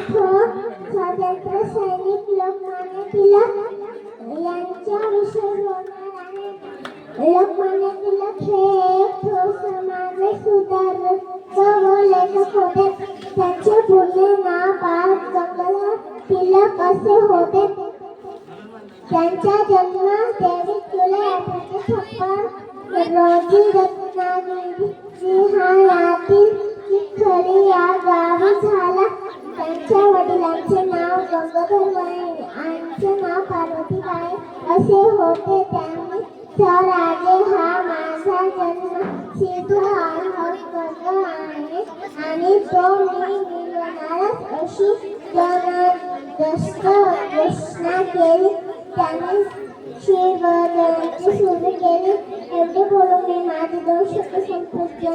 स्वातंत्र्य सैनिक लोकमान्य टिळक यांच्याविषयी बोलणार आहे लोकमान्य टिळक हे एक समाज सुधारक व लेखक होते त्यांचे पूर्ण नाव बाळ गंगाधर टिळक असे होते त्यांचा जन्म तेवीस जुलै अठराशे छप्पन रोजी रत्नागिरी जिल्ह्यातील चिखली या गावी झाला. त्यांच्या वडिलांचे नाव गंगाधर बाई आईचे नाव पार्वतीबाई असे होते त्यांनी राजे हा माझा जन्म सिद्ध हक्क आहे आणि तो मी मिळवणारच अशी जबरदस्त घोषणा केली त्यांनी शिवजयंती सुरू केली एवढे बोलून मी माझे दोन शब्द संपुष्ट